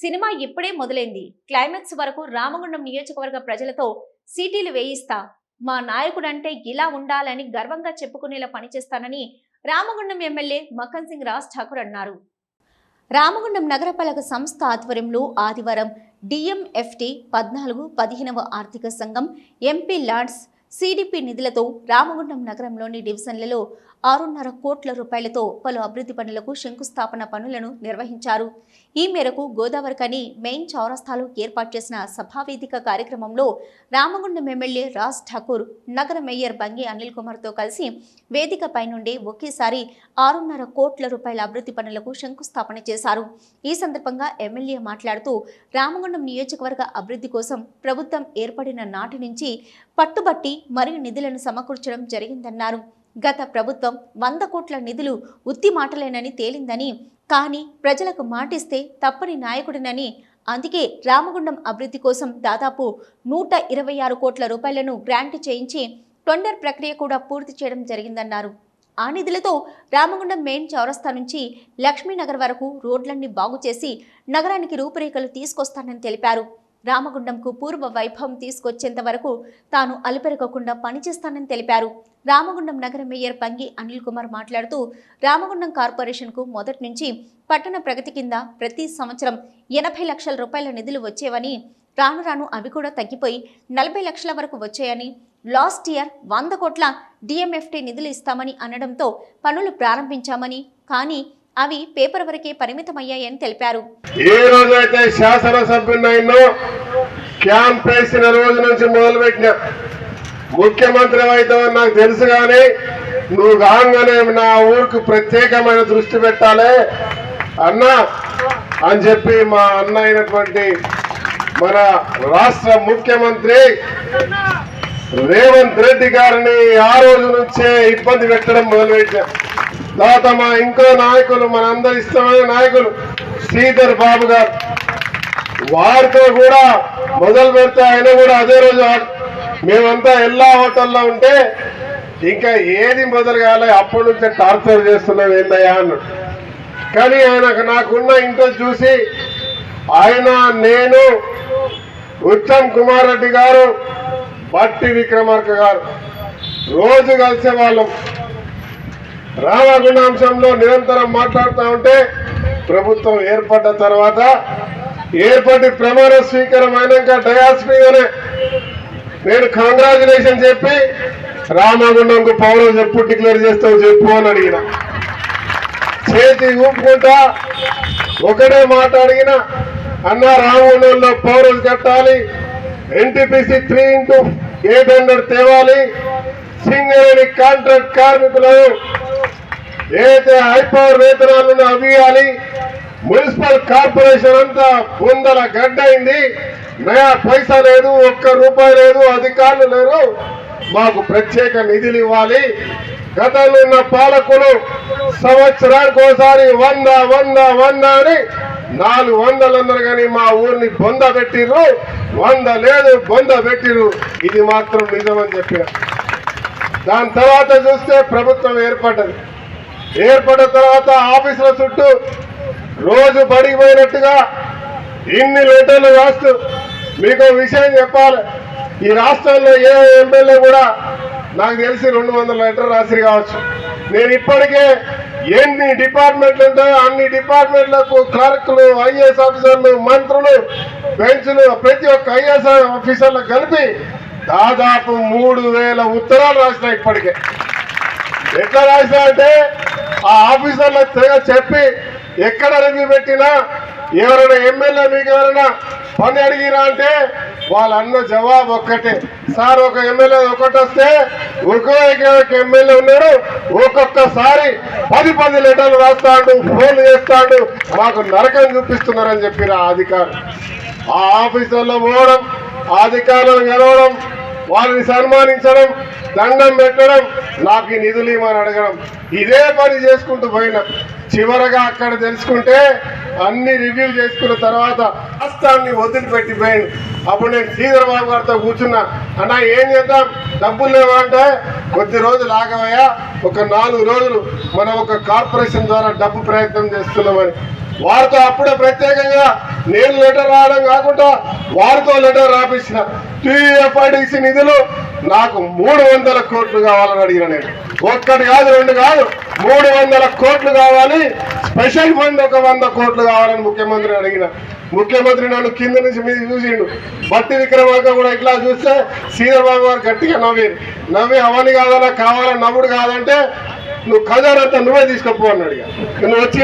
Cinema ఇప్పుడే మొదలైంది. Climax వరకు రామగుండం నియోజకవర్గ ప్రజలతో సీటీలు వేయిస్తా. మా నాయకుడంటే ఇలా ఉండాలని గర్వంగా చెప్పుకునేలా పనిచేస్తానని రామగుండం ఎమ్మెల్యే మక్కన్ సింగ్ రాజ్ ఠాకూర్ అన్నారు. రామగుండం నగరపాలక సంస్థ ఆధ్వర్యంలో ఆదివారం డిఎంఎఫ్టి పద్నాలుగు పదిహేనవ ఆర్థిక సంఘం ఎంపీ లాడ్స్ సిడిపి నిధులతో రామగుండం నగరంలోని డివిజన్లలో ఆరున్నర కోట్ల రూపాయలతో పలు అభివృద్ధి పనులకు శంకుస్థాపన పనులను నిర్వహించారు. ఈ మేరకు గోదావరికని మెయిన్ చౌరస్తాలో ఏర్పాటు చేసిన సభావేదిక కార్యక్రమంలో రామగుండం ఎమ్మెల్యే రాజ్ ఠాకూర్ నగర మేయర్ బంగి అనిల్ కుమార్తో కలిసి వేదికపై నుండి ఒకేసారి ఆరున్నర కోట్ల రూపాయల అభివృద్ధి పనులకు శంకుస్థాపన చేశారు. ఈ సందర్భంగా ఎమ్మెల్యే మాట్లాడుతూ రామగుండం నియోజకవర్గ అభివృద్ధి కోసం ప్రభుత్వం ఏర్పడిన నాటి నుంచి పట్టుబట్టి మరియు నిధులను సమకూర్చడం జరిగిందన్నారు. గత ప్రభుత్వం వంద కోట్ల నిధులు ఉత్తి మాటలేనని తేలిందని కానీ ప్రజలకు మాటిస్తే తప్పని నాయకుడినని. అందుకే రామగుండం అభివృద్ధి కోసం దాదాపు నూట ఇరవై ఆరు కోట్ల రూపాయలను గ్రాంట్ చేయించి టెండర్ ప్రక్రియ కూడా పూర్తి చేయడం జరిగిందన్నారు. ఆ నిధులతో రామగుండం మెయిన్ చౌరస్తా నుంచి లక్ష్మీనగర్ వరకు రోడ్లన్నీ బాగు చేసి నగరానికి రూపురేఖలు తీసుకొస్తానని తెలిపారు. రామగుండంకు పూర్వ వైభవం తీసుకొచ్చేంత వరకు తాను అలుపెరగకుండా పనిచేస్తానని తెలిపారు. రామగుండం నగర మేయర్ పంగి అనిల్ కుమార్ మాట్లాడుతూ రామగుండం కార్పొరేషన్కు మొదటి నుంచి పట్టణ ప్రగతి కింద ప్రతి సంవత్సరం ఎనభై లక్షల రూపాయల నిధులు వచ్చేవని రాను రాను అవి కూడా తగ్గిపోయి నలభై లక్షల వరకు వచ్చాయని లాస్ట్ ఇయర్ వంద కోట్ల డిఎంఎఫ్టీ నిధులు ఇస్తామని అనడంతో పనులు ప్రారంభించామని కానీ అవి పేపర్ వరకే పరిమితమయ్యాయని తెలిపారు. ఏ రోజైతే శాసనసభ్యున్నో క్యాంప్ వేసిన రోజు నుంచి మొదలుపెట్టిన ముఖ్యమంత్రి అయితే నాకు తెలుసు కానీ నువ్వు కాగానే నా ఊరికి ప్రత్యేకమైన దృష్టి పెట్టాలి అన్నా అని చెప్పి మా అన్న అయినటువంటి మన రాష్ట్ర ముఖ్యమంత్రి రేవంత్ రెడ్డి గారిని ఆ రోజు నుంచే ఇబ్బంది పెట్టడం మొదలుపెట్టాం తర్వాత మా ఇంకో నాయకులు మనందరి ఇష్టమైన నాయకులు శ్రీధర్ బాబు గారు. వారితో కూడా మొదలు పెడితే ఆయన కూడా అదే రోజు మేమంతా ఎల్లా హోటల్లో ఉంటే ఇంకా ఏది మొదలు కాలే అప్పటి నుంచే టార్చర్ చేస్తున్నాం ఏందయ్యా అన్నాడు. కానీ ఆయనకు నాకున్న ఇంట్రెస్ట్ చూసి ఆయన నేను ఉత్తమ్ కుమార్ రెడ్డి గారు బట్టి విక్రమార్క గారు రోజు కలిసే వాళ్ళం. రామగుండ అంశంలో నిరంతరం మాట్లాడుతూ ఉంటే ప్రభుత్వం ఏర్పడ్డ తర్వాత ఏర్పడి ప్రమాణ స్వీకారం అయినాక డయాస్ మీదనే నేను కాంగ్రాచులేషన్ చెప్పి రామగుండంకు పౌరులు ఎప్పుడు డిక్లేర్ చేస్తావు చెప్పు అని అడిగిన. చేతి ఊపుకుంటా ఒకటే మాట అడిగిన అన్న రామగుండంలో పౌరులు కట్టాలి NTPC three into eight hundred తేవాలి సింగరేణి కాంట్రాక్ట్ కార్మికులను ఏదైతే హైపవర్ వేతనాలను అవ్వియాలి మున్సిపల్ కార్పొరేషన్ అంతా బొందల గడ్డ అయింది నయా పైసా లేదు ఒక్క రూపాయి లేదు అధికారులు లేరు. మాకు ప్రత్యేక నిధులు ఇవ్వాలి. గతంలో ఉన్న పాలకులు సంవత్సరానికి ఒకసారి వంద వంద వంద అని నాలుగు వందలు అందరు కానీ మా ఊరిని బొంద పెట్టిర్రు. వంద లేదు బొంద పెట్టిర్రు. ఇది మాత్రం నిజమని చెప్పారు. దాని తర్వాత చూస్తే ప్రభుత్వం ఏర్పడ్డది. ఏర్పడిన తర్వాత ఆఫీసుల చుట్టూ రోజు బడికి పోయినట్టుగా ఇన్ని లెటర్లు రాస్తూ మీకు విషయం చెప్పాలి. ఈ రాష్ట్రంలో ఏ ఎమ్మెల్యే కూడా నాకు తెలిసి రెండు వందల లెటర్ రాసి కావచ్చు. నేను ఇప్పటికే ఎన్ని డిపార్ట్మెంట్లు ఉంటాయో అన్ని డిపార్ట్మెంట్లకు క్లర్క్లు ఐఏఎస్ ఆఫీసర్లు మంత్రులు బెంచ్లు ప్రతి ఒక్క ఐఏఎస్ ఆఫీసర్లు కలిపి దాదాపు మూడు వేల ఉత్తరాలు రాసిన ఇప్పటికే. ఎట్లా రాసినా అంటే ఆ ఆఫీసర్లకు తెగ చెప్పి ఎక్కడ రివ్యూ పెట్టినా ఎవరైనా ఎమ్మెల్యే మీకు ఎవరైనా పని అడిగినా అంటే వాళ్ళన్న జవాబు ఒక్కటే. సార్ ఒక ఎమ్మెల్యే ఒకటి వస్తే ఒక్కొక్క ఎమ్మెల్యే ఉన్నాడు ఒక్కొక్కసారి పది పది లెటర్లు రాస్తాడు ఫోన్లు చేస్తాడు మాకు నరకం చూపిస్తున్నారని చెప్పిన అధికారులు. ఆ ఆఫీసర్లో పోవడం ఆ అధికారులను గెలవడం వారిని సన్మానించడం దండం పెట్టడం నాకు ఈ నిధులు ఇవ్వని అడగడం. ఇదే పని చేసుకుంటూ పోయినా. చివరగా అక్కడ తెలుసుకుంటే అన్ని రివ్యూ చేసుకున్న తర్వాత రాష్ట్రాన్ని వదిలిపెట్టి పోయింది అప్పుడు నేను శ్రీధర్ బాబు గారితో కూర్చున్నా. అన్న ఏం చేద్దాం? డబ్బులు లేవంటే అంటే కొద్ది రోజులు ఆగవయ్యా. ఒక నాలుగు రోజులు మనం ఒక కార్పొరేషన్ ద్వారా డబ్బు ప్రయత్నం చేస్తున్నామని. వారితో అప్పుడే ప్రత్యేకంగా నేను లెటర్ రాయడం కాకుండా వారితో లెటర్ రాపించిన టీఎఫ్ఐడిసి నిధులు నాకు మూడు వందల కోట్లు కావాలని అడిగిన నేను. ఒక్కటి కాదు రెండు కాదు మూడు వందల కోట్లు కావాలి. స్పెషల్ ఫండ్ ఒక వంద కోట్లు కావాలని ముఖ్యమంత్రి అడిగిన. ముఖ్యమంత్రి నన్ను కింద నుంచి మీద చూసిండు. బట్టి విక్రమార్క కూడా ఇట్లా చూస్తే శ్రీధర్ గారు గట్టిగా నవ్వి నవ్వి అవని కాదన్నా కావాలని నవ్వుడు కాదంటే నువ్వు ఖజానంతా నువ్వే తీసుకపో అన్నాడు అడిగా నువ్వు వచ్చి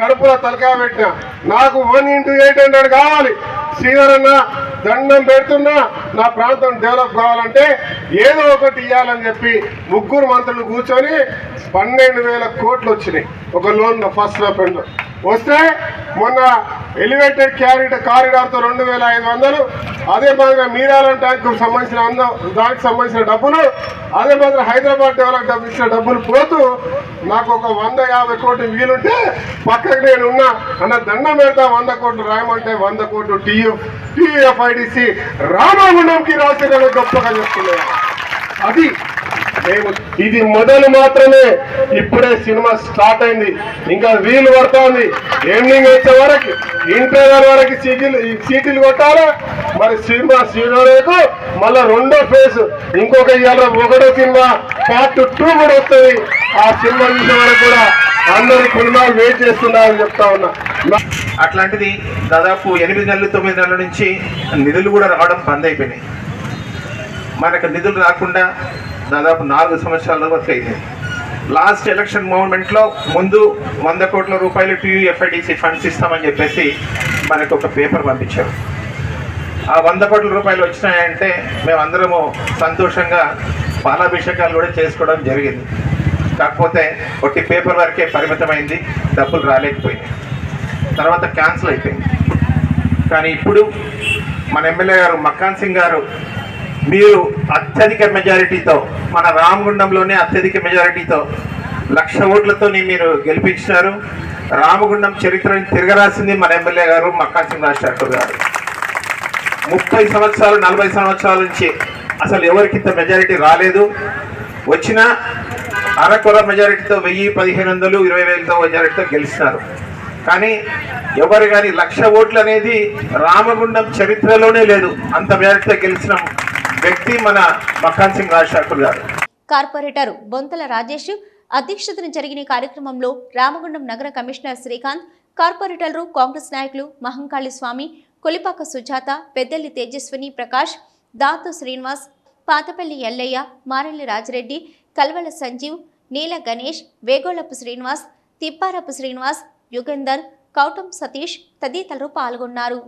కడుపులో తలకా పెట్టినా. నాకు వన్ ఇంటూ ఎయిట్ హండ్రెడ్ కావాలి. శ్రీధర్ దండం పెడుతున్నా నా ప్రాంతం డెవలప్ కావాలంటే ఏదో ఒకటి ఇవ్వాలని చెప్పి ముగ్గురు మంత్రులు కూర్చొని పన్నెండు వేల కోట్లు వచ్చినాయి. ఒక లోన్ ఫస్ట్లో వస్తే మొన్న ఎలివేటెడ్ క్యారిడర్ కారిడార్తో రెండు వేల ఐదు వందలు అదే మాదిరిగా మీరాల ట్యాంకు సంబంధించిన అందం దానికి సంబంధించిన డబ్బులు అదే మాదిరి హైదరాబాద్ డెవలప్ డబ్బు ఇచ్చిన డబ్బులు పోతూ నాకు ఒక వంద యాభై కోట్లు వీలుంటే పక్కకు నేను ఉన్నా అన్న దండం పెడతా వంద కోట్లు రాయమంటే వంద కోట్లు టీఎఫ్ టీఎఫ్ఐడిసి రామగుండంకి రాసిన గొప్పగా చెప్తున్నాను అది ఇది మొదలు మాత్రమే. ఇప్పుడే సినిమా స్టార్ట్ అయింది. ఇంకా వీలు పడుతోంది. ఎండింగ్ వచ్చే వరకు ఇంటర్వెల్ వరకు సీటీలు సీటీలు కొట్టాలా? మరి సినిమా సీనియర్కు మళ్ళా రెండో ఫేజ్ ఇంకొక ఇవాళ ఒకటో సినిమా పార్ట్ టూ కూడా వస్తుంది. ఆ సినిమా చూసే వరకు కూడా అందరి సినిమాలు వెయిట్ చేస్తున్నారని చెప్తా ఉన్నా. అట్లాంటిది దాదాపు ఎనిమిది నెలలు తొమ్మిది నెలల నుంచి నిధులు కూడా రావడం బంద్ అయిపోయినాయి. మనకు నిధులు రాకుండా దాదాపు నాలుగు సంవత్సరాల వరకు అయింది. లాస్ట్ ఎలక్షన్ మూమెంట్లో ముందు వంద కోట్ల రూపాయలు టీయూఎఫ్ఐడిసి ఫండ్స్ ఇస్తామని చెప్పేసి మనకు ఒక పేపర్ పంపించారు. ఆ వంద కోట్ల రూపాయలు వచ్చినాయంటే మేమందరము సంతోషంగా పాలాభిషేకాలు కూడా చేసుకోవడం జరిగింది. కాకపోతే ఒకటి పేపర్ వరకే పరిమితమైంది డబ్బులు రాలేకపోయింది తర్వాత క్యాన్సిల్ అయిపోయింది. కానీ ఇప్పుడు మన ఎమ్మెల్యే గారు మక్కాన్ సింగ్ గారు మీరు అత్యధిక మెజారిటీతో మన రామగుండంలోనే అత్యధిక మెజారిటీతో లక్ష ఓట్లతో మీరు గెలిపించినారు. రామగుండం చరిత్రని తిరగరాసింది మన ఎమ్మెల్యే గారు మక్కాసింగ్ రాజ్ ఠాకూర్ గారు. ముప్పై సంవత్సరాలు నలభై సంవత్సరాల నుంచి అసలు ఎవరికి ఇంత మెజారిటీ రాలేదు. వచ్చిన అరకొర మెజారిటీతో వెయ్యి పదిహేను వందలు ఇరవై వేలతో మెజారిటీతో గెలిచినారు. కానీ ఎవరు కానీ లక్ష ఓట్లు అనేది రామగుండం చరిత్రలోనే లేదు. అంత మెజారిటీతో గెలిచినాము వ్యక్తి మన మఖాన్ సింగ్ రాజ్ ఠాకూర్ గారు. కార్పొరేటర్ బొంతల రాజేష్ అధ్యక్షతన జరిగిన కార్యక్రమంలో రామగుండం నగర కమిషనర్ శ్రీకాంత్ కార్పొరేటర్లు కాంగ్రెస్ నాయకులు మహంకాళి స్వామి కొలిపాక సుజాత పెద్దల్లి తేజస్విని ప్రకాష్ దాతు శ్రీనివాస్ పాతపల్లి ఎల్లయ్య మారెల్లి రాజిరెడ్డి కల్వల సంజీవ్ నీల గణేష్ వేగోళపు శ్రీనివాస్ తిప్పారపు శ్రీనివాస్ యుగంధర్ కౌటం సతీష్ తదితరులు పాల్గొన్నారు.